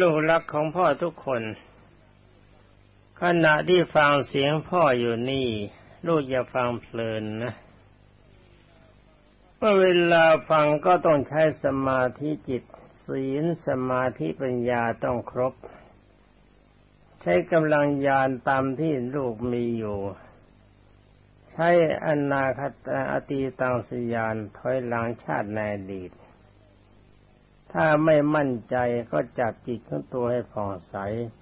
ลูกรักของพ่อทุกคน ขณะที่ฟังเสียงพ่ออยู่นี่ ลูกอย่าฟังเพลินนะเมื่อเวลาฟังก็ต้องใช้สมาธิจิต ศีลสมาธิปัญญาต้องครบ ใช้กำลังญาณตามที่ลูกมีอยู่ ใช้อนาคตอตีตังสยานถอยหลังชาติในอดีต ถ้าไม่มั่นใจก็จับจิตของตัวให้ผ่องใส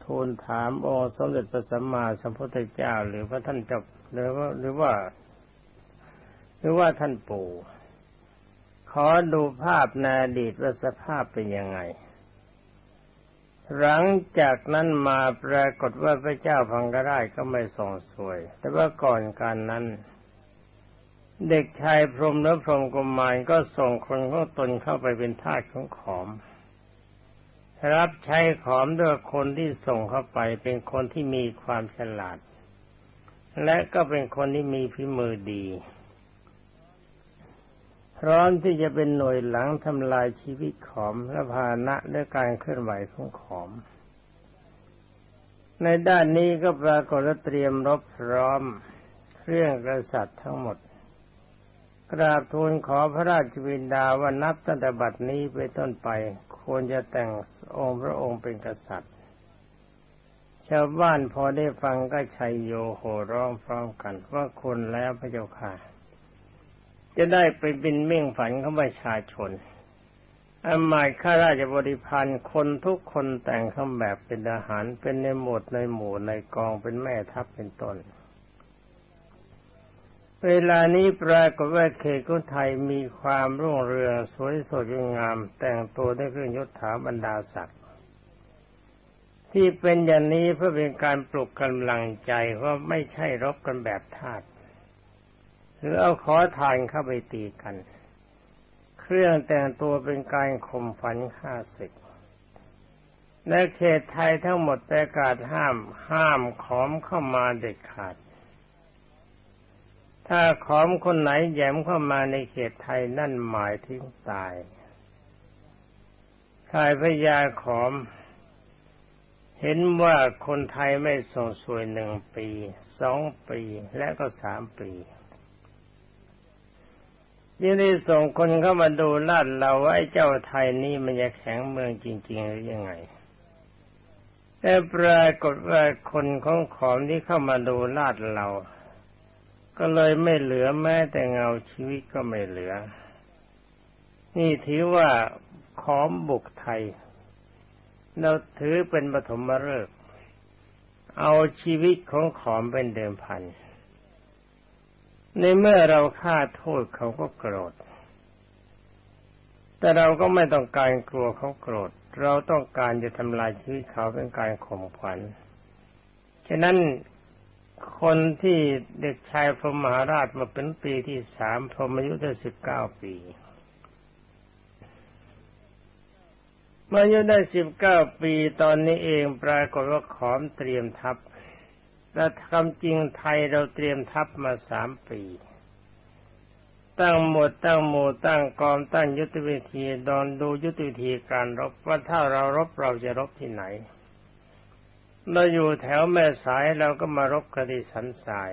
ทูลถามองค์สมเด็จพระสัมมาสัมพุทธเจ้า หรือพระท่านเจ้าหรือว่าหรือว่า หรือว่าท่านปู่ ขอดูภาพในอดีตว่าสภาพเป็นยังไง หลังจากนั้นมาปรากฏว่าพระเจ้าพังกราชก็ไม่ส่งสวย แต่ว่าก่อนการนั้น เด็กชายพรมและพรมกุมารก็ส่งคนของตนเข้าไปเป็นทาสของขอม รับใช้ขอมด้วยคนที่ส่งเข้าไปเป็นคนที่มีความฉลาด และก็เป็นคนที่มีพิมือดี พร้อมที่จะเป็นหน่วยหลังทำลายชีวิตขอมและพาณะด้วยการเคลื่อนไหวของขอม ในด้านนี้ก็ปรากฏเตรียมรบพร้อมเครื่องกษัตริย์ทั้งหมด กราบทูลขอพระราชวินดาว่านับตั้งแต่บัดนี้ไปต้นไป ควรจะแต่งองค์พระองค์เป็นกษัตริย์ ชาวบ้านพอได้ฟังก็ชัยโยโห่ร้องพร้อมกันว่าคนแล้วพระเจ้าค่ะ จะได้ไปบินเม่งฝันของประชาชนอามาข้าราชบริพันธ์คนทุกคนแต่งคำแบบเป็นทหารเป็นในหมวดในหมู่ในกองเป็นแม่ทัพเป็นต้น เวลานี้ปรากฏว่าเขตกุไทยมีความรุ่งเรืองสวยสดงาม แต่งตัวด้วยเครื่องยศถาบรรดาศักดิ์ที่เป็นอย่างนี้เพื่อเป็นการปลุกกำลังใจว่าไม่ใช่รบกันแบบทาสหรือเอาขอทานเข้าไปตีกัน เครื่องแต่งตัวเป็นการข่มฝันฆ่าศึกในเขตไทยทั้งหมดประกาศห้าม ห้ามขอมเข้ามาเด็ดขาด ถ้าขอมคนไหนแย้มเข้ามาในเขตไทยนั่นหมายถึงตายทายพญาขอม เห็นว่าคนไทยไม่ส่งสวยหนึ่งปี สองปีและก็สามปียังได้ส่งคนเข้ามาดูลาดเราว่าไอ้เจ้าไทยนี่มันจะแข็งเมืองจริง ๆ หรือยังไง แต่ปรากฏว่าคนของขอมที่เข้ามาดูลาดเรา ก็เลยไม่เหลือแม้แต่เงาชีวิตก็ไม่เหลือ นี่ถือว่าขอมบุกไทย เราถือเป็นปฐมฤกษ์เอาชีวิตของขอมเป็นเดิมพัน ในเมื่อเราฆ่าโทษเขาก็โกรธ แต่เราก็ไม่ต้องการกลัวเขาโกรธ เราต้องการจะทำลายชีวิตเขาเป็นการข่มขวัญ ฉะนั้น คนที่เด็กชายพรหมหาราชมาเป็นปีที่สามพรหมอายุได้สิบเก้าปีเมื่ออายุได้สิบเก้าปีตอนนี้เองปรากฏว่าขอมเตรียมทัพและคำจริงไทยเราเตรียมทัพมาสามปี ตั้งหมดตั้งหมู่ตั้งกองตั้งยุทธวิธีดอนดูยุทธวิธีการรบว่าถ้าเรารบเราจะรบที่ไหน เราอยู่แถวแม่สายเราก็มารบกติสันสาย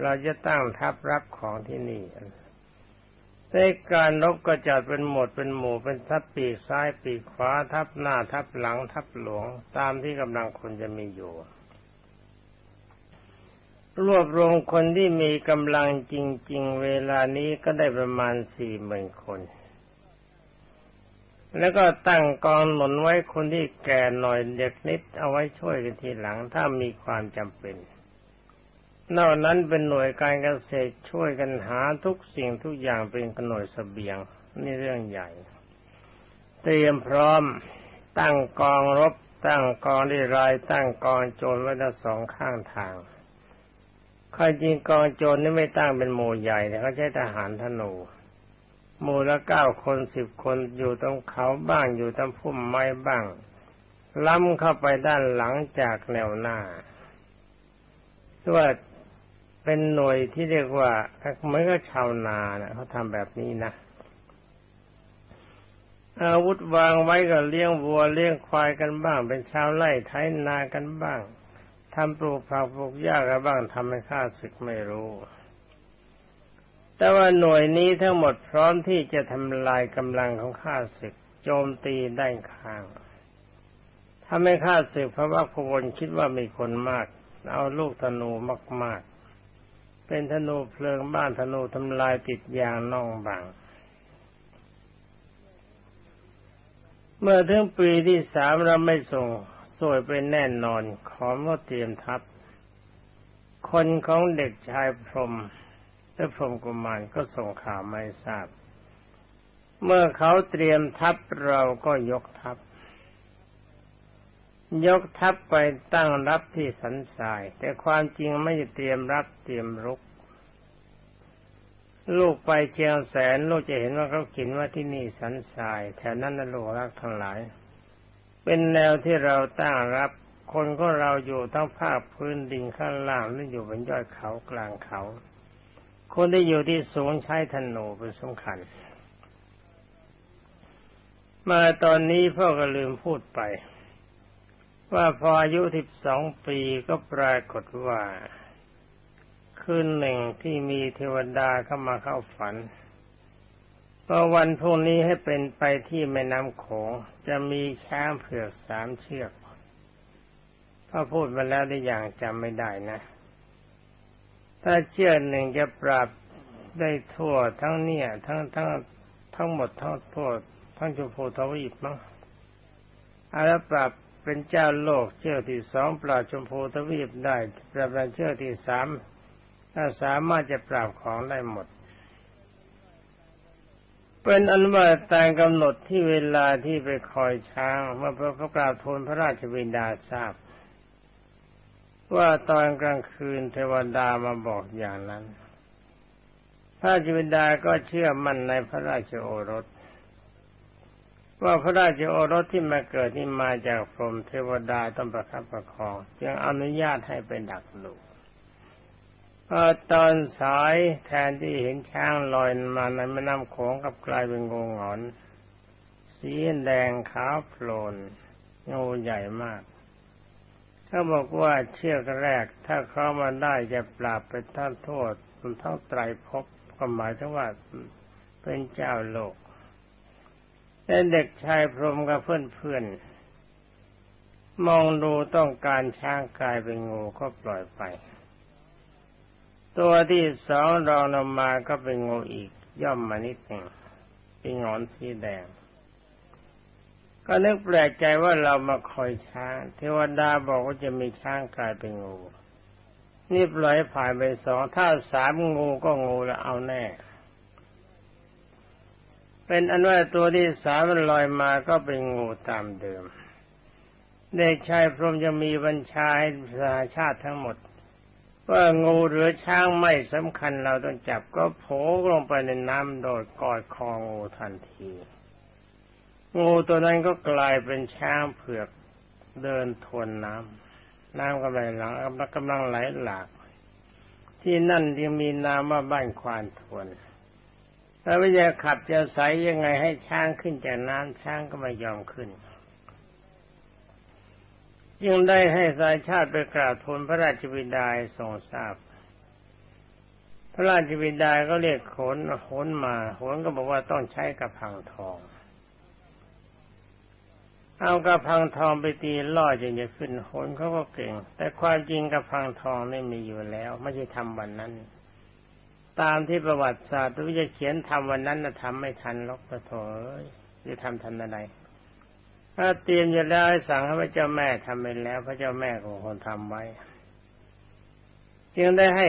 เราจะตั้งทัพรับของที่นี่ในการรบก็จัดเป็นหมดเป็นหมู่เป็นทัพปีกซ้ายปีกขวาทัพหน้าทัพหลังทัพหลวง ตามที่กำลังคนจะมีอยู่ รวบรวมคนที่มีกำลังจริง ๆ เวลานี้ก็ได้ประมาณสี่หมื่นคน แล้วก็ตั้งกองหนุนไว้คนที่แก่หน่อยเด็กนิดเอาไว้ช่วยกันทีหลังถ้ามีความจำเป็น นอกนั้นเป็นหน่วยการเกษตรช่วยกันหาทุกสิ่งทุกอย่างเป็นหน่วยสเสบียงนี่เรื่องใหญ่ เตรียมพร้อมตั้งกองรบ ตั้งกองดีราย ตั้งกองโจรไว้ทั้งสองข้างทางใครจริงกองโจรนี่ไม่ตั้งเป็นหมู่ใหญ่แต่เขาใช้ทหารธนู หมู่ละเก้าคนสิบคนอยู่ตรงเขาบ้างอยู่ตรงพุ่มไม้บ้าง ล้ำเข้าไปด้านหลังจากแนวหน้าว่าเป็นหน่วยที่เรียกว่าเหมือนกับชาวนานะเขาทำแบบนี้นะอาวุธวางไว้ก็เลี้ยงวัวเลี้ยงควายกันบ้าง เป็นชาวไร่ไถนากันบ้างทำปลูกผักปลูกหญ้ากันบ้างทำให้ข้าศึกไม่รู้ แต่ว่าหน่วยนี้ทั้งหมดพร้อมที่จะทำลายกำลังของข้าศึก โจมตีได้ข้างทำให้ข้าศึกพระวักพวนคิดว่ามีคนมาก เอาลูกธนูมาก ๆ เป็นธนูเพลิงบ้านธนูทำลายติดยางน่องบางเมื่อถึงปีที่สามเราไม่ส่งสวยไปแน่นอน ขอมาเตรียมทัพ คนของเด็กชายพรหม และพรหมกุมารก็ส่งข่าวไม่ทราบ เมื่อเขาเตรียมทัพเราก็ยกทัพ ยกทัพไปตั้งรับที่สันทราย แต่ความจริงไม่เตรียมรับเตรียมรุก ลูกไปเชียงแสนลูกจะเห็นว่าเขาเขียนว่าที่นี่สันทรายแถวนั้นนะลูกรักทั้งหลาย เป็นแนวที่เราตั้งรับคนก็เราอยู่ทั้งภาคพื้นดินข้างล่างและอยู่บนยอดเขากลางเขา คนที่อยู่ที่สูงใช้ธนูเป็นสำคัญ มาตอนนี้พ่อก็ลืมพูดไป ว่าพออายุสิบสองปีก็ปรากฏว่า คืนหนึ่งที่มีเทวดาเข้ามาเข้าฝันว่าวันพรุ่งนี้ให้เป็นไปที่แม่น้ำโขงจะมีช้างเผือกสามเชือกพ่อพูดมาแล้วได้อย่างจำไม่ได้นะ ถ้าเชือกหนึ่งจะปราบได้ทั่วทั้งเนี่ย ทั้งทั้งทั้งหมดทั้งทั่วทั้งจุโพทวีปมั้งอาแล้วปราบเป็นเจ้าโลกเชือกที่สองปราบชมพูทวีปได้ปราบเป็นเชือกที่สามถ้าสามารถจะปราบของได้หมด เป็นอันว่าตามกำหนดที่เวลาที่ไปคอยช้างเมื่อพระกราบทูลพระราชวินดาทราบ ว่าตอนกลางคืนเทวดามาบอกอย่างนั้น พระราชวินดาก็เชื่อมั่นในพระราชโอรส ว่าพระราชโอรสที่มาเกิดนี่มาจากพรหมเทวดาต้องประคับประคอง จึงอนุญาตให้ไปดักลูกตอนสายแทนที่เห็นช้างลอยมาในแม่น้ำโขงกับกลายเป็นงูหงอน สีแดงขาวโพลนงูใหญ่มาก เขาบอกว่าเชือกแรก ถ้าเขามาได้จะปราบไปท่านโทษทั้งไตรภพก็หมายถึงว่าเป็นเจ้าโลกแต่เด็กชายพรมกับเพื่อนๆมองดูต้องการช้างกายเป็นงูก็ปล่อยไป ตัวที่สองรองลงมาก็เป็นงูอีกย่อมมานิดหนึ่งเป็นงอนสีแดง ก็นึกแปลกใจว่าเรามาคอยช้าง เทวดาบอกว่าจะมีช้างกลายเป็นงู นี่ปล่อยผ่านไปสองถ้าสามงูก็งูแล้วเอาแน่ เป็นอันว่าตัวที่สามมันลอยมาก็เป็นงูตามเดิมเด็กชายพรมจะมีบัญชาให้ประชาชาติทั้งหมด ว่างูหรือช้างไม่สำคัญเราต้องจับก็โผล่ลงไปในน้ำโดยกอดคองูทันที งูตัวนั้นก็กลายเป็นช้างเผือกเดินทวนน้ำน้ำกำลังหลังกำลังไหลหลาก ที่นั่นยังมีน้ำว่าบ้านควานทวนถ้าวิญญาขับจะใสยังไงให้ช้างขึ้นจากน้ำช้างก็ไม่ยอมขึ้นจึงได้ให้สายชาติไปกราบทูลพระราชบิดาทรงทราบ พระราชบิดาก็เรียกขนขนมาขนก็บอกว่าต้องใช้กระพังทอง เอากระพังทองไปตีล่อจึงจะขึ้นขนเขาก็เก่ง แต่ความจริงกระพังทองนี่มีอยู่แล้ว ไม่ใช่ทำวันนั้น ตามที่ประวัติศาสตร์วิจะเขียนทำวันนั้นนะทำไม่ทันล็อกกระโถจะทำทันอะไรถ้าเตรียมอยู่แล้วสั่งให้พระเจ้าแม่ทำไปแล้ว พระเจ้าแม่ของคนทำไว้ จึงได้ให้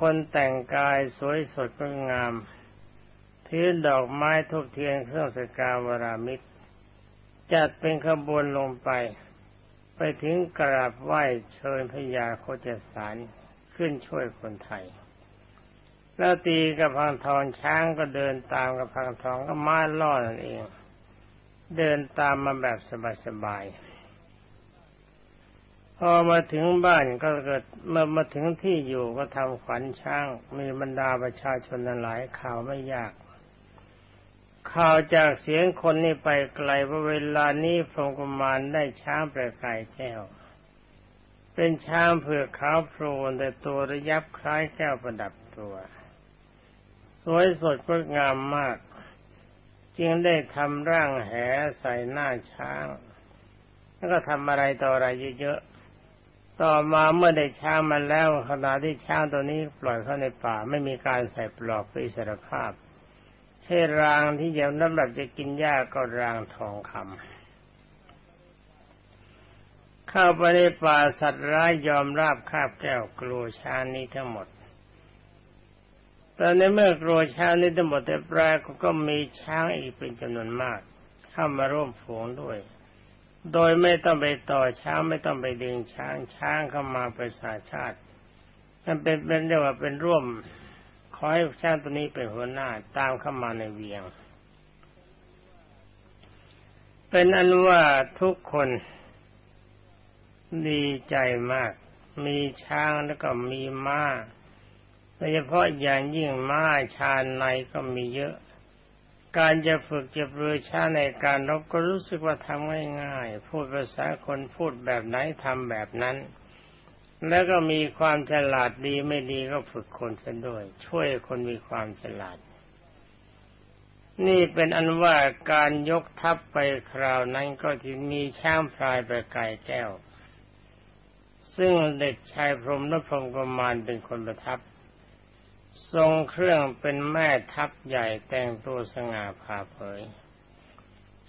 คนแต่งกายสวยสดก็งามถือดอกไม้ทุกเทียนเครื่องสกาวรามิตร จัดเป็นขบวนลงไป ไปถึงกราบไหว้เชิญพญาโคจสารขึ้นช่วยคนไทย แล้วตีกับพังทองช้างก็เดินตามกับพังทองก็มาล่อนั่นเอง เดินตามมาแบบสบายๆพอมาถึงบ้านก็เกิดเมื่อมาถึงที่อยู่ก็ทำขวัญช้าง มีบรรดาประชาชนหลายข่าวไม่ยาก ข่าวจากเสียงคนนี่ไปไกลว่าเวลานี้พรหมกุมารได้ช้างประกายแก้ว เป็นช้างเผือกขาวโพลนแต่ตัวระยับคล้ายแก้วประดับตัว สวยสดงดงามมาก จึงได้ทำร่างแหใส่หน้าช้าง แล้วก็ทำอะไรต่ออะไรเยอะๆ ต่อมาเมื่อได้ช้างมาแล้วขณะที่ช้างตัวนี้ปล่อยเข้าในป่าไม่มีการใส่ปลอกเพื่ออิสรภาพ ใช่รางที่ยังน้ำแบบจะกินหญ้าก็รางทองคำเข้าไปในป่าสัตว์ร้ายยอมราบคาบแก้วกลัวช้างนี้ทั้งหมดตอนนี้เมื่อกลัวช้างนี้ทั้งหมดแต่ปลายก็มีช้างอีกเป็นจำนวนมาก เข้ามาร่วมฝูงด้วย โดยไม่ต้องไปต่อช้างไม่ต้องไปดึงช้างช้างเข้ามาประสาชาติมันเป็นเป็นเรียกว่าเป็นร่วม ขอให้ช้างตัวนี้เป็นหัวหน้าตามเข้ามาในเวียง เป็นอันว่าทุกคนดีใจมาก มีช้างแล้วก็มีม้าโดยเฉพาะอย่างยิ่งม้าชาญในก็มีเยอะ การจะฝึกจะเรือช้าในการรบก็รู้สึกว่าทำง่ายๆ พูดภาษาคนพูดแบบไหนทำแบบนั้น แล้วก็มีความฉลาดดีไม่ดีก็ฝึกคนเสียด้วย ช่วยคนมีความฉลาด นี่เป็นอันว่าการยกทัพไปคราวนั้นก็ที่มีช้างพลายไปไก่แก้ว ซึ่งเด็กชายพรมนพรมกมานเป็นคนประทับ ทรงเครื่องเป็นแม่ทัพใหญ่แต่งตัวสง่าผ่าเผย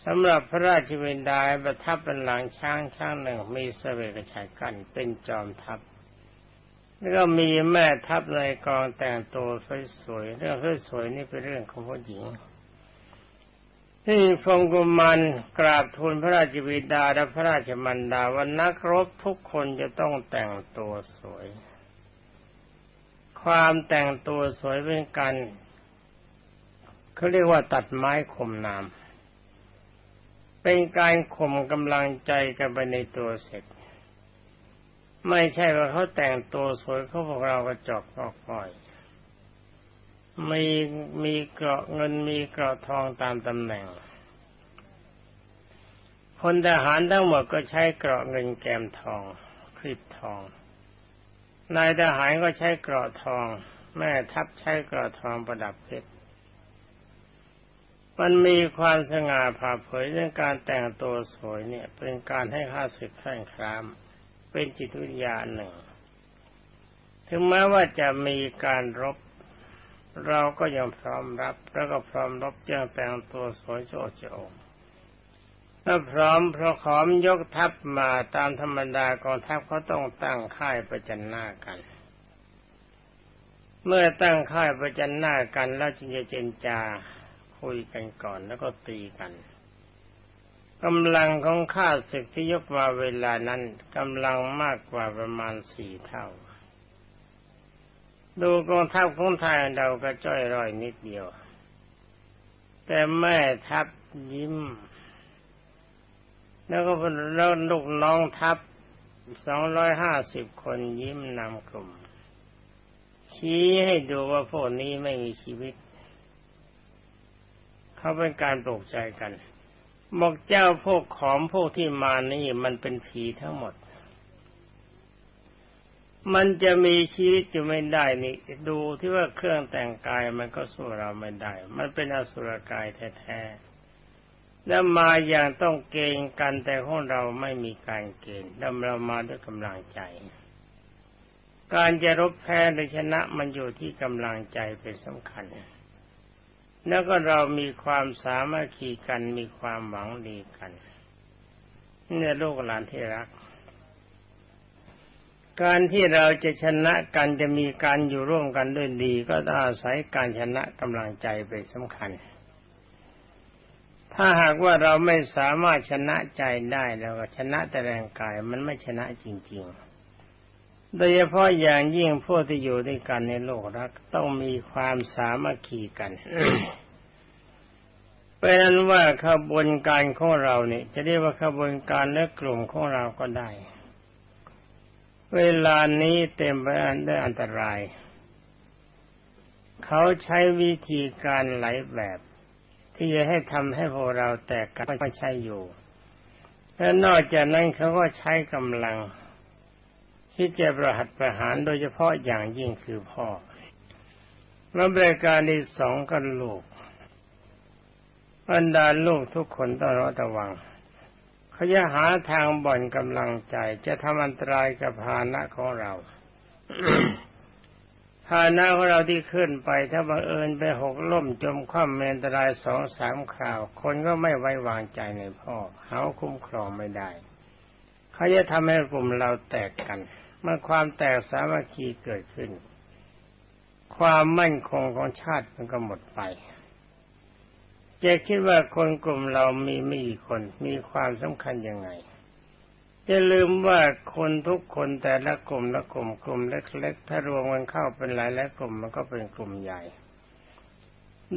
สำหรับพระราชวินดาประทับเป็นหลังช้างช้างหนึ่งมีเสวกชัยกันเป็นจอมทัพแล้วก็มีแม่ทัพในกองแต่งตัวสวยๆเรื่องสวยๆนี่เป็นเรื่องของผู้หญิงที่ฟงกุมันกราบทูลพระราชวิดาและพระราชมันดาว่านักรบทุกคนจะต้องแต่งตัวสวย ความแต่งตัวสวยเป็นกันเขาเรียกว่าตัดไม้ข่มน้ำ เป็นการข่มกำลังใจกันไปในตัวเสร็จ ไม่ใช่ว่าเขาแต่งตัวสวยเขาพวกเรากระจอกงอกง่อยมีมีเกราะเงินมีเกราะทองตามตำแหน่งพลทหารทั้งหมดก็ใช้เกราะเงินแกมทองคลิปทอง นายทหารก็ใช้เกราะทอง แม่ทัพใช้เกราะทองประดับเพชร มันมีความสง่าผ่าเผยเรื่องการแต่งตัวสวยเนี่ย เป็นการให้ข้าศึกแข่งคราม เป็นจิตวิญญาณหนึ่ง ถึงแม้ว่าจะมีการรบ เราก็ยังพร้อมรับ แล้วก็พร้อมรบยังแต่งตัวสวยโจโจถ้าพร้อมพระขอมยกทัพมาตามธรรมดากองทัพเขาต้องตั้งค่ายประจันหน้ากัน เมื่อตั้งค่ายประจันหน้ากันแล้วจึงจะเจนจา คุยกันก่อนแล้วก็ตีกันกำลังของข้าศึกที่ยกมาเวลานั้นกำลังมากกว่าประมาณสี่เท่า ดูกองทัพของไทยเราก็จ้อยร่อยนิดเดียว แต่แม่ทัพยิ้ม แล้วก็แล้วลูกน้องทัพสองร้อยห้าสิบคนยิ้มนำกลุ่ม ชี้ให้ดูว่าพวกนี้ไม่มีชีวิต เขาเป็นการปลุกใจกันบอกเจ้าพวกขอมพวกที่มานี่มันเป็นผีทั้งหมด มันจะมีชีวิตอยู่ไม่ได้นี่ ดูที่ว่าเครื่องแต่งกายมันก็สู้เราไม่ได้ มันเป็นอสุรกายแท้ๆแล้วมาอย่างต้องเกณฑ์กันแต่ของเราไม่มีการเกณฑ์แล้วเรามาด้วยกำลังใจ การจะรบแพ้หรือชนะมันอยู่ที่กำลังใจเป็นสำคัญ แล้วก็เรามีความสามัคคีกันมีความหวังดีกันเนี่ยลูกหลานที่รัก การที่เราจะชนะกันจะมีการอยู่ร่วมกันด้วยดี ก็ต้องอาศัยการชนะกำลังใจเป็นสำคัญ ถ้าหากว่าเราไม่สามารถชนะใจได้แล้วก็ชนะแต่แรงกายมันไม่ชนะจริง ๆ โดยเฉพาะอย่างยิ่งพวกที่อยู่ด้วยกันในโลกรักต้องมีความสามัคคีกันเป็นนั้นว่าขบวนการของเราเนี่ย จะเรียกว่าขบวนการและกลุ่มของเราก็ได้ เวลานี้เต็มไปด้วยอันตราย เขาใช้วิธีการหลายแบบ ที่จะให้ทำให้พวกเราแตกกันไม่ใช่อยู่ และนอกจากนั้นเขาก็ใช้กำลัง ที่จะประหัตประหารโดยเฉพาะอย่างยิ่งคือพ่อแล้วบริการที่สองก็ลูกบรรดาลูกทุกคนต้องระวังเขาจะหาทางบ่อนกำลังใจ จะทำอันตรายกับภาณะของเราภาณะของเราที่ขึ้นไป ถ้าบังเอิญไปหกล้มจมคว่ำเมนตรายสองสามคราว คนก็ไม่ไว้วางใจในพ่อเขาคุ้มครองไม่ได้ เขาจะทำให้กลุ่มเราแตกกัน มื่อความแตกสามัคคีเกิดขึ้น ความมั่นคงของชาติมันก็หมดไปจะคิดว่าคนกลุ่มเรามีไม่กี่คนมีความสำคัญยังไงอย่าลืมว่าคนทุกคนแต่ละกลุ่มละกลุ่มกลุ่มเล็กๆถ้ารวมกันเข้าเป็นหลายและกลุ่มมันก็เป็นกลุ่มใหญ่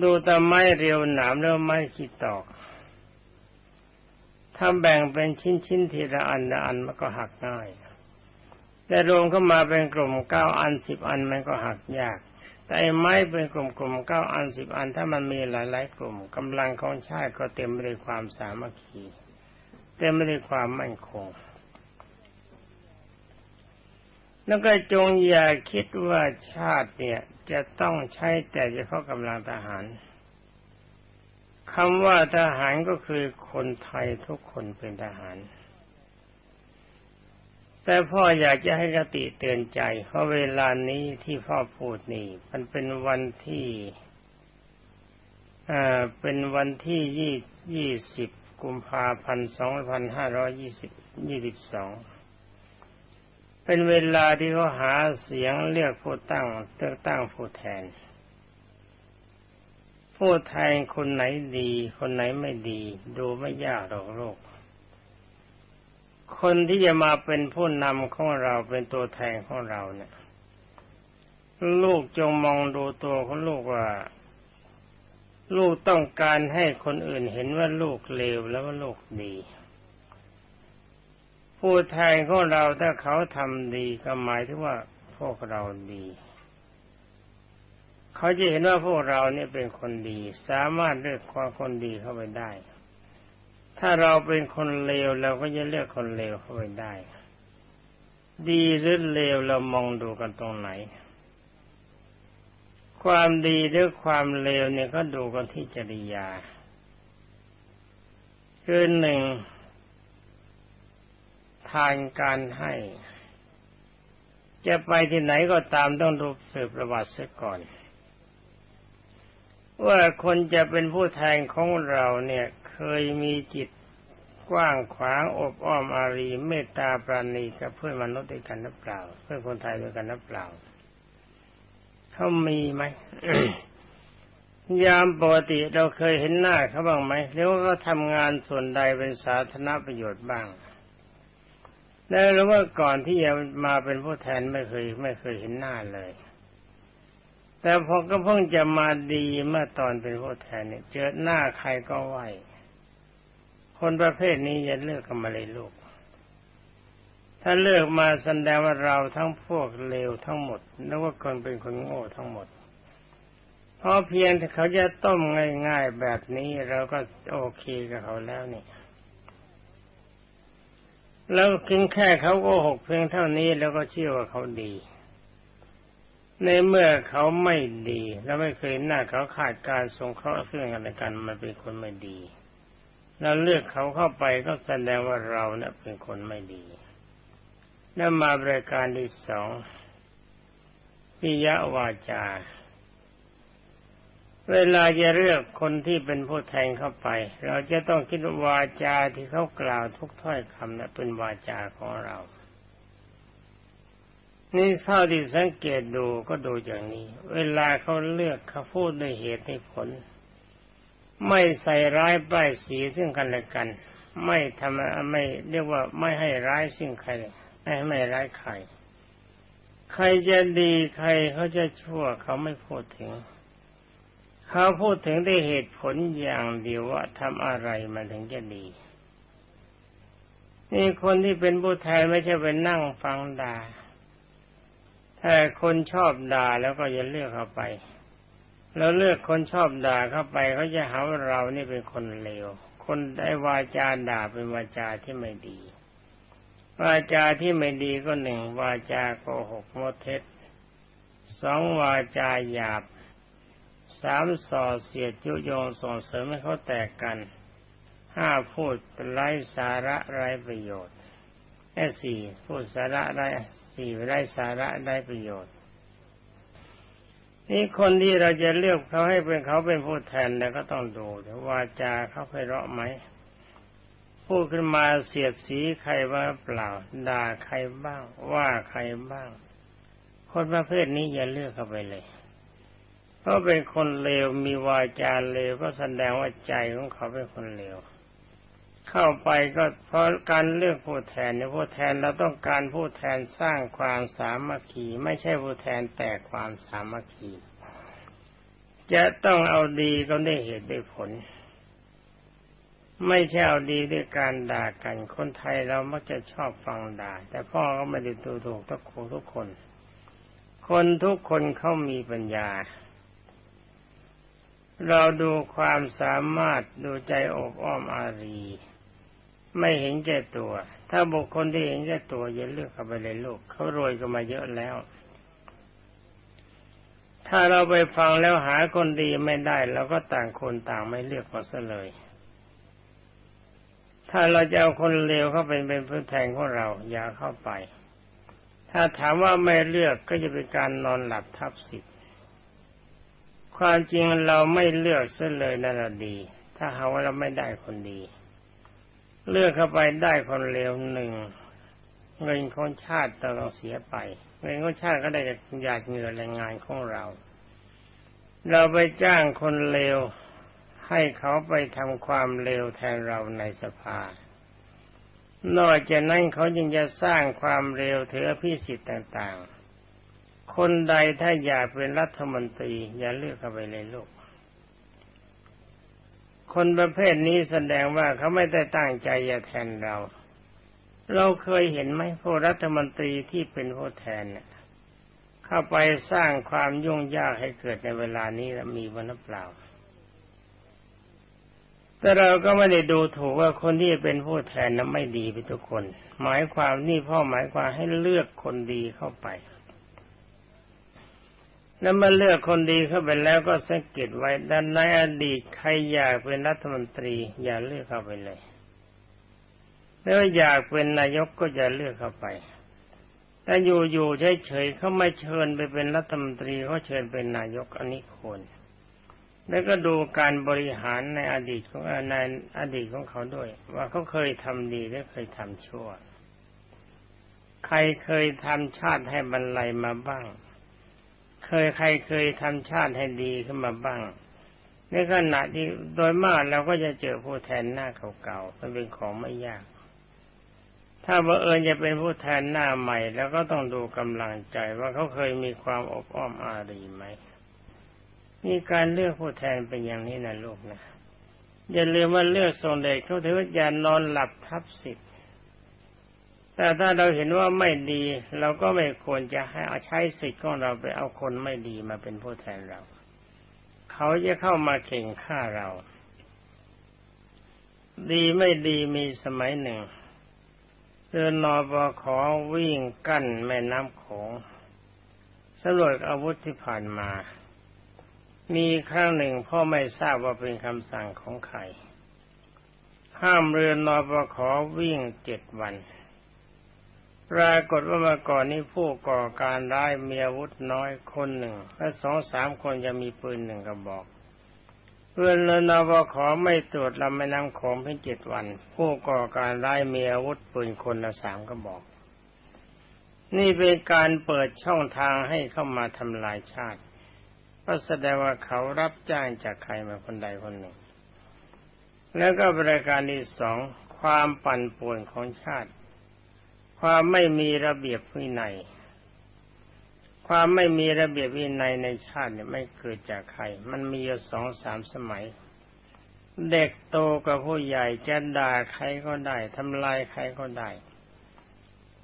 ดูแต่ไม้เรียวหนามแล้วไม้ขีดตอกถ้าแบ่งเป็นชิ้นๆทีละอันละอันมันก็หักง่าย แต่รวมเข้ามาเป็นกลุ่มเก้าอันสิบอันมันก็หักยาก แต่ไม้เป็นกลุ่มๆเก้าอันสิบอัน ถ้ามันมีหลาย ๆ กลุ่มกำลังของชาติก็เต็มไปด้วยความสามัคคีเต็มไปด้วยความมั่นคงแล้วก็จงอย่าคิดว่าชาติเนี่ย จะต้องใช้แต่เฉพาะกำลังทหารคำว่าทหารก็คือคนไทยทุกคนเป็นทหาร แต่พ่ออยากจะให้กติเตือนใจ เพราะเวลานี้ที่พ่อพูดนี่ มันเป็นวันที่อ่าเป็นวันที่ยี่ยี่สิบกุมภาพันธ์สองพันห้าร้อยยี่สิบยี่สิบสองเป็นเวลาที่เขาหาเสียงเลือกผู้ตั้งเลือกตั้งผู้แทน ผู้แทนคนไหนดี คนไหนไม่ดี ดูไม่ยากหรอกโลก คนที่จะมาเป็นผู้นำของเราเป็นตัวแทนของเราเนี่ย ลูกจงมองดูตัวของลูกว่า ลูกต้องการให้คนอื่นเห็นว่าลูกเลวแล้วว่าลูกดี ผู้แทนของเราถ้าเขาทำดีก็หมายถึงว่าพวกเราดีเขาจะเห็นว่าพวกเราเนี่ยเป็นคนดี สามารถเลือกความคนดีเข้าไปได้ ถ้าเราเป็นคนเลวเราก็จะเลือกคนเลวเข้าไปได้ ดีหรือเลวเรามองดูกันตรงไหน ความดีหรือความเลวเนี่ยก็ดูกันที่จริยา คือหนึ่งทานการให้ จะไปที่ไหนก็ตามต้องดูสืบประวัติเสียก่อน ว่าคนจะเป็นผู้แทนของเราเนี่ย ยมีจิตกว้างขวางอบอ้อมอารีเมตตาปราณีกับเพื่อนมนุษย์ด้วยกันหรือเปล่า เพื่อนคนไทยด้วยกันหรือเปล่าเขามีไหมยามปกติเราเคยเห็นหน้าเขาบ้างไหมหรือว่าเขาทำงานส่วนใดเป็นสาธารณประโยชน์บ้างแล้วหรือว่าก่อนที่จะมาเป็นผู้แทนไม่เคย ไม่เคยเห็นหน้าเลย แต่พอก็เพิ่งจะมาดีเมื่อตอนเป็นผู้แทนเนี่ย เจอหน้าใครก็ไหว คนประเภทนี้อย่าเลือกกันมาเลยลูก ถ้าเลือกมาแสดงว่าเราทั้งพวกเลวทั้งหมดนึกว่าคนเป็นคนโง่ทั้งหมดเพราะเพียงแต่เขาจะต้มง่ายๆแบบนี้เราก็โอเคกับเขาแล้วนี่แล้วเพียงแค่เขาโกหกเพียงเท่านี้แล้วก็เชื่อว่าเขาดี ในเมื่อเขาไม่ดี แล้วไม่เคยหน้าเขาขาดการสงเคราะห์ซึ่งกันและกันมันเป็นคนไม่ดี เราเลือกเขาเข้าไปก็แสดงว่าเราเนี่ยเป็นคนไม่ดี แล้วมาบริการที่สองพิยะวาจา เวลาจะเลือกคนที่เป็นผู้แทนเข้าไป เราจะต้องคิดวาจาที่เขากล่าวทุกถ้อยคำนะเป็นวาจาของเรา นี่เท่าที่สังเกตดูก็ดูอย่างนี้ เวลาเขาเลือกเขาพูดด้วยเหตุให้ผล ไม่ใส่ร้ายป้ายสีซึ่งกันและกัน ไม่ทำไม่เรียกว่าไม่ให้ร้ายซึ่งใครไม่ไม่ร้ายใคร ใครจะดีใครเขาจะชั่วเขาไม่พูดถึง เขาพูดถึงได้เหตุผลอย่างเดียวว่าทำอะไรมันถึงจะดีนี่คนที่เป็นผู้แทนไม่ใช่เป็นนั่งฟังด่า ถ้าคนชอบด่าแล้วก็อย่าเลือกเขาไป แล้วเลือกคนชอบด่าเข้าไปเขาจะหาว่าเรานี่เป็นคนเลว คนได้วาจาด่าเป็นวาจาที่ไม่ดี วาจาที่ไม่ดีก็หนึ่งวาจาโกหกโมเท็จสองวาจาหยาบสามส่อเสียดยุยงส่งเสริมให้เขาแตกกันห้าพูดไร้สาระไร้ประโยชน์แค่สี่พูดสาระไร้สี่ไร้สาระไร้ประโยชน์ นี่คนที่เราจะเลือกเขาให้เป็นเขาเป็นผู้แทนเนี่ยก็ต้องดูแต่วาจาเขาไพเราะไหมพูดขึ้นมาเสียดสีใครบ้างเปล่า ด่าใครบ้าง ว่าใครบ้าง คนประเภทนี้อย่าเลือกเข้าไปเลย เพราะเป็นคนเลวมีวาจาเลวก็แสดงว่าใจของเขาเป็นคนเลว เข้าไปก็เพราะการเลือกผู้แทนเนี่ยผู้แทนเราต้องการผู้แทนสร้างความสามัคคี ไม่ใช่ผู้แทนแตกความสามัคคี จะต้องเอาดีก็ได้เหตุได้ผล ไม่ใช่เอาดีด้วยการด่ากัน คนไทยเรามักจะชอบฟังด่า แต่พ่อก็ไม่ได้ดูถูกทุกคนทุกคน คนทุกคนเขามีปัญญาเราดูความสามารถดูใจอบอ้อมอารี ไม่เห็นแก่ตัว ถ้าบุคคลที่เห็นแก่ตัวอย่าเลือกเข้าไปเลยลูกเขารวยกันมาเยอะแล้ว ถ้าเราไปฟังแล้วหาคนดีไม่ได้เราก็ต่างคนต่างไม่เลือกมาซะเลย ถ้าเราจะเอาคนเลวเข้าเป็นเป็นผู้แทนของเรา อย่าเข้าไป ถ้าถามว่าไม่เลือกก็จะเป็นการนอนหลับทับสิทธิ์ความจริงเราไม่เลือกซะเลยนั่นแหละดี ถ้าหาว่าเราไม่ได้คนดี เลือกเข้าไปได้คนเลวหนึ่งเงินของชาติต้องเสียไปเงินของชาติก็ได้จากหยาดเหงื่อแรงงานของเรา เราไปจ้างคนเลวให้เขาไปทำความเลวแทนเราในสภา นอกจากนั้นเขายังจะสร้างความเร็วเถือพิสิทธิ์ต่าง ๆ คนใดถ้าอยากเป็นรัฐมนตรี อย่าเลือกเข้าไปเลยลูก คนประเภทนี้แสดงว่าเขาไม่ได้ตั้งใจจะแทนเรา เราเคยเห็นไหมผู้รัฐมนตรีที่เป็นผู้แทนเข้าไปสร้างความยุ่งยากให้เกิดในเวลานี้มีวันเปล่า แต่เราก็ไม่ได้ดูถูกว่าคนที่เป็นผู้แทนนั้นไม่ดีไปทุกคน หมายความนี่พ่อหมายความให้เลือกคนดีเข้าไป แล้วมาเลือกคนดีเข้าไปแล้วก็สังเกตไว้ด้านในอดีตใครอยากเป็นรัฐมนตรี อย่าเลือกเข้าไปเลยแล้วอยากเป็นนายกก็อย่าเลือกเข้าไปถ้าอยู่ๆเฉยๆเขาไม่เชิญไปเป็นรัฐมนตรีเขาเชิญเป็นนายกอันนี้ควรแล้วก็ดูการบริหารในอดีตของในอดีตของเขาด้วย ว่าเขาเคยทำดีหรือเคยทำชั่ว ใครเคยทำชาติให้บรรลัยมาบ้าง เคยใครเคยทำชาติให้ดีขึ้นมาบ้างในขณะที่โดยมากเราก็จะเจอผู้แทนหน้าเก่าๆมันเป็นของไม่ยาก ถ้าบังเอิญจะเป็นผู้แทนหน้าใหม่ แล้วก็ต้องดูกำลังใจว่าเขาเคยมีความอบอ้อมอารีไหมนี่การเลือกผู้แทนเป็นอย่างนี้นะลูกนะอย่าลืมว่าเลือกทรงเดชเขาถือว่าอย่านอนหลับทับสิทธิ แต่ถ้าเราเห็นว่าไม่ดี เราก็ไม่ควรจะให้ใช้สิทธิ์ของเราไปเอาคนไม่ดีมาเป็นผู้แทนเรา เขาจะเข้ามาเข่งฆ่าเรา ดีไม่ดีมีสมัยหนึ่งเรือนอปขอวิ่งกั้นแม่น้ำโขงสำรวจอาวุธที่ผ่านมา มีครั้งหนึ่งพ่อไม่ทราบว่าเป็นคำสั่งของใคร ห้ามเรือนอปขอวิ่งเจ็ดวัน ปรากฏว่าเมื่อก่อนนี้ผู้ก่อการร้ายมีอาวุธน้อยคนหนึ่ง และสองสามคนจะมีปืนหนึ่งกระบอกเพื่อนเลนาวขอไม่ตรวจลำแม่น้ำของเพียงเจ็ดวัน ผู้ก่อการร้ายมีอาวุธปืนคนละสามกระบอก นี่เป็นการเปิดช่องทางให้เข้ามาทำลายชาติก็แสดงว่าเขารับจ้างจากใครมาคนใดคนหนึ่ง แล้วก็บริการที่สองความปั่นป่วนของชาติ ความไม่มีระเบียบวินัย ความไม่มีระเบียบวินัยในชาติเนี่ยไม่เกิดจากใคร มันมีอยู่สองสามสมัย เด็กโตกับผู้ใหญ่จะด่าใครก็ได้ทำลายใครก็ได้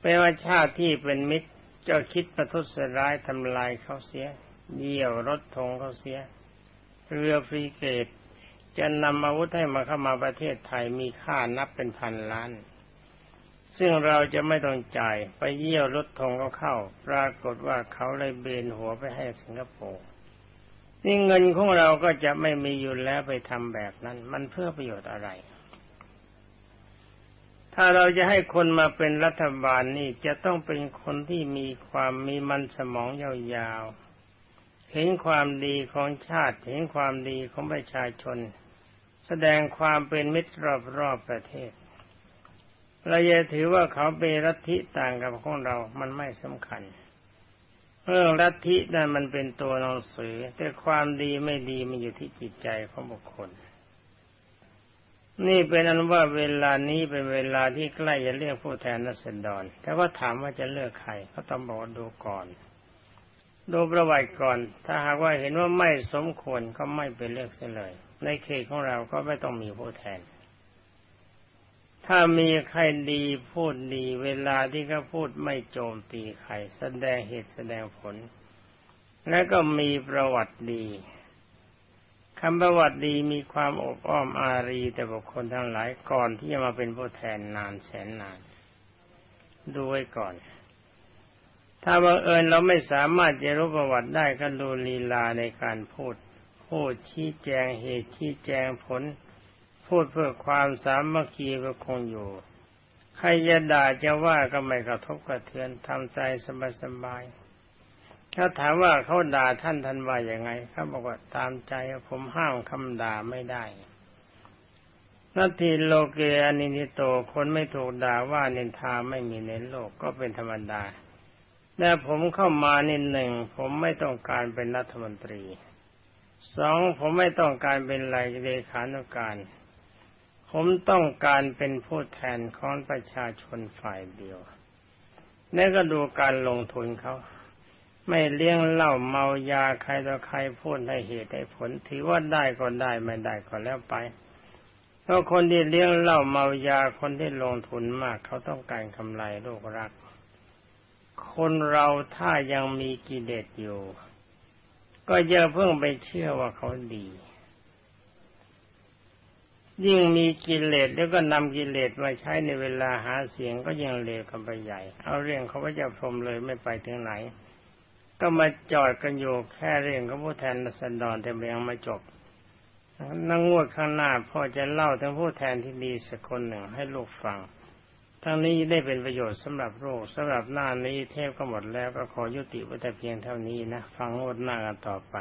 เป็นว่าชาติที่เป็นมิตรจะคิดประทุษร้ายทำลายเขาเสียเยี่ยวรถทงเขาเสีย เรือฟรีเกตจะนำอาวุธให้มาเข้ามาประเทศไทยมีค่านับเป็นพันล้าน ซึ่งเราจะไม่ต้องจ่ายไปเยี่ยวรถธงก็เข้า ปรากฏว่าเขาเลยเบนหัวไปให้สิงคโปร์นี่เงินของเราก็จะไม่มีอยู่แล้วไปทำแบบนั้น มันเพื่อประโยชน์อะไร ถ้าเราจะให้คนมาเป็นรัฐบาลนี่จะต้องเป็นคนที่มีความมีมันสมองยาวๆ เห็นความดีของชาติ เห็นความดีของประชาชน แสดงความเป็นมิตรรอบๆประเทศ เราจะถือว่าเขาเป็นรัฐิต่างกับของเรา มันไม่สำคัญเรื่องลัทธินั่นมันเป็นตัวหนังสือ แต่ความดีไม่ดีมันอยู่ที่จิตใจของบุคคล นี่เป็นอันว่าเวลานี้เป็นเวลาที่ใกล้จะเลือกผู้แทนนัสดรแต่ว่าถามว่าจะเลือกใครก็ต้องบอกดูก่อน ดูประวัติก่อน ถ้าหากว่าเห็นว่าไม่สมควรก็ไม่ไปเลือกเสียเลย ในเขตของเราก็ไม่ต้องมีผู้แทน ถ้ามีใครดีพูดดี เวลาที่เขาพูดไม่โจมตีใคร แสดงเหตุแสดงผล และก็มีประวัติดีคำประวัติดีมีความอบอ้อมอารีแต่บุคคลทั้งหลายก่อนที่จะมาเป็นผู้แทนนานแสนนาน ดูไว้ก่อน ถ้าบังเอิญเราไม่สามารถจะรู้ประวัติได้ก็ดูลีลาในการพูดพูดชี้แจงเหตุชี้แจงผล พูดเพื่อความสามัคคีก็คงอยู่ใครจะด่าจะว่าก็ไม่กระทบกระเทือนทำใจสบายๆถ้าถามว่าเขาด่าท่านท่านว่าอย่างไงเขาบอกว่าตามใจผมห้ามคำด่าไม่ได้นาทีโลเกอนินิโตคนไม่ถูกด่าว่านินทาไม่มีในโลกก็เป็นธรรมดาแต่ผมเข้ามานิดหนึ่งผมไม่ต้องการเป็นรัฐมนตรีสองผมไม่ต้องการเป็นไรเลขานุการ ผมต้องการเป็นผู้แทนของประชาชนฝ่ายเดียวนี่ก็ดูการลงทุนเขา ไม่เลี้ยงเหล้าเมายาใครต่อใครพูดให้เหตุให้ผล ถือว่าได้ก็ได้ไม่ได้ก็แล้วไปเพราะคนที่เลี้ยงเหล้าเมายาคนที่ลงทุนมาก เขาต้องการกำไรโลกรัก คนเราถ้ายังมีกิเลสอยู่ ก็อย่าเพิ่งไปเชื่อว่าเขาดี ยิ่งมีกิเลสแล้วก็นำกิเลสมาใช้ในเวลาหาเสียงก็ยังเลวกันไปใหญ่ เอาเรื่องเขาพระเจ้าพรมเลยไม่ไปถึงไหน ก็มาจอดกันอยู่แค่เรื่องของผู้แทนรัศดรแต่ยังไม่จบนั่งงวดข้างหน้าพ่อจะเล่าถึงผู้แทนที่ดีสักคนหนึ่งให้ลูกฟัง ทั้งนี้ได้เป็นประโยชน์สำหรับโลกสำหรับหน้านี้เทพก็หมดแล้วก็ขอยุติไว้แต่เพียงเท่านี้นะ ฟังงวดหน้ากันต่อไป